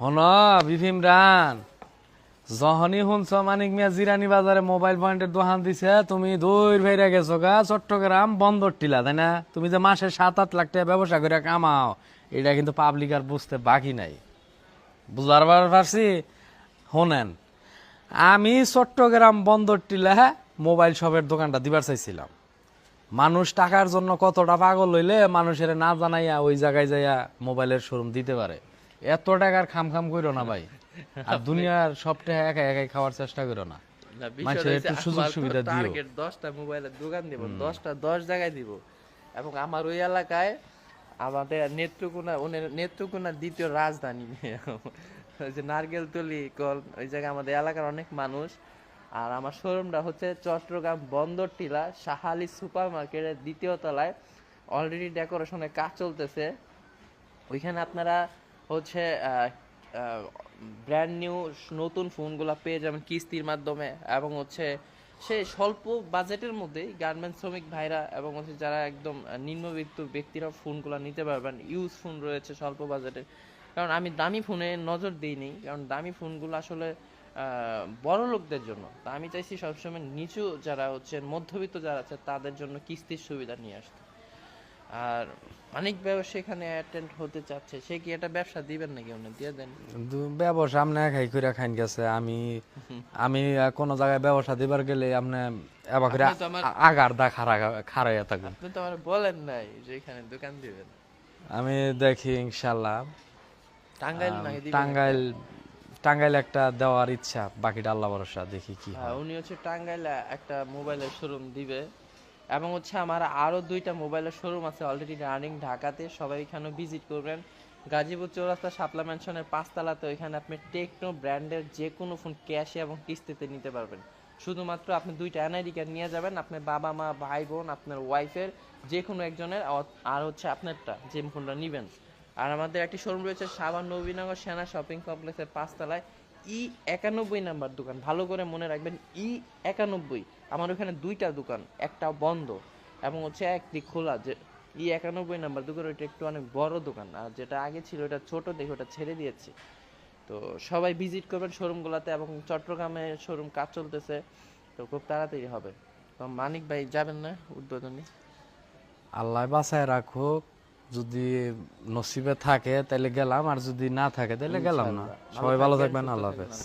হন বিভিমরান যখনই শুনছ, মানিক মিয়া জিরানি বাজারে মোবাইল পয়েন্টের দোকান দিছে, তুমি দূর ভাইরা গেছো গা, চট্টগ্রাম বন্দর টিলা, তাই না? তুমি যে মাসে সাত আট লাখ টাকা ব্যবসা করে কামাও, এটা কিন্তু পাবলিক আর বুঝতে বাকি নাই। বুঝবার পারছি? শোনেন আমি চট্টগ্রাম বন্দর টিলা মোবাইল শপের দোকানটা দিবার চাইছিলাম। মানুষ টাকার জন্য কতটা পাগল হইলে মানুষের না জানাইয়া ওই জায়গায় যাইয়া মোবাইলের শোরুম দিতে পারে। এত টাকার খাম খাম করো না ভাই। আর দুনিয়ার সব টাকা একা একাই খাওয়ার চেষ্টা করো না। মানুষের একটু সুযোগ সুবিধা দিও। টার্গেট দশটা মোবাইলের দোকান দিব দশটা দশ জায়গায় দিব। এবং আমার ওই এলাকায় আমাদের নেত্রকোনা ওনের- নেত্রকোনার দ্বিতীয় রাজধানী। ওই যে নারকেলতলি কল ওই জায়গায় আমাদের এলাকার অনেক মানুষ। আর আমার শোরুমটা হচ্ছে চট্টগ্রাম বন্দর টিলা সাহালি সুপার মার্কেটের দ্বিতীয় তলায়। অলরেডি ডেকোরেশনের কাজ চলতেছে। ওইখানে আপনারা হচ্ছে ব্র্যান্ড নিউ নতুন ফোনগুলো পেয়ে যাবেন কিস্তির মাধ্যমে এবং হচ্ছে সে স্বল্প বাজেটের মধ্যেই গার্মেন্ট শ্রমিক ভাইরা এবং হচ্ছে যারা একদম নিম্নবিত্ত ব্যক্তিরা ফোনগুলো নিতে পারবেন। ইউজ ফোন রয়েছে স্বল্প বাজেটের কারণ আমি দামি ফোনে নজর দিইনি, কারণ দামি ফোনগুলো আসলে বড় লোকদের জন্য। তা আমি চাইছি সবসময় নিচু যারা হচ্ছে মধ্যবিত্ত যারা আছে তাদের জন্য কিস্তির সুবিধা নিয়ে আসতে। আর অনেক ব্যবসা এখানে অ্যাটেন্ড হতে চাচ্ছে সে কি এটা ব্যবসা দিবেন নাকি উনি? দিয়ে দেন। ব্যবসা আপনি খাই করে খাইন গেছে। আমি আমি কোনো জায়গায় ব্যবসা দিবার গেলে আপনি এবার করে আপনি তো আমার- আ- আগার দা খারা খারাইয়া থাকুন। আপনি তো আমার বলেন নাই যে এখানে দোকান দিবেন। আমি দেখি ইনশাআল্লাহ। টাঙ্গাইল নাকি টাঙ্গাইল টাঙ্গাইল একটা দেওয়ার ইচ্ছা বাকিটা আল্লাহ ভরসা দেখি কি হয় হ্যাঁ, উনি হচ্ছে টাঙ্গাইলে একটা মোবাইলের শোরুম দিবে। এবং হচ্ছে আমার আরও দুইটা মোবাইলের শোরুম আছে অলরেডি রানিং ঢাকাতে, সবাই এখানে ভিজিট করবেন। গাজীপুর চৌরাস্তা শাপলা ম্যানশনের পাঁচতলাতে ওইখানে আপনি টেকনো ব্র্যান্ডের যে কোনো ফোন ক্যাশে এবং কিস্তিতে নিতে পারবেন। শুধুমাত্র আপনি দুইটা এনআইডি কার্ড নিয়ে যাবেন, আপনার বাবা মা, ভাই বোন, আপনার ওয়াইফের যে কোনো একজনের, আর হচ্ছে আপনারটা যে ফোনটা নেবেন। আর আমাদের একটি শোরুম রয়েছে সাবান নবীনগর সেনা শপিং কমপ্লেক্সের পাঁচতলায় ই একানব্বই নাম্বার দোকান। ভালো করে মনে রাখবেন ই একানব্বই, আমার ওখানে দুইটা দোকান, একটা বন্ধ এবং হচ্ছে একটি খোলা। যে ই একানব্বই নাম্বার দোকান, ওইটা একটু অনেক বড় দোকান আর যেটা আগে ছিল ওটা ছোট দেখে ওটা ছেড়ে দিয়েছি। তো সবাই ভিজিট করবেন শোরুমগুলোতে এবং চট্টগ্রামে শোরুম কাজ চলতেছে, তো খুব তাড়াতাড়ি হবে। তো মানিক ভাই, যাবেন না উদ্বোধনী? আল্লাহ বাসায় রাখুক। যদি নসিবে থাকে তাহলে গেলাম আর যদি না থাকে তাহলে গেলাম না। সবাই ভালো থাকবেন আল্লাহ হাফেজ।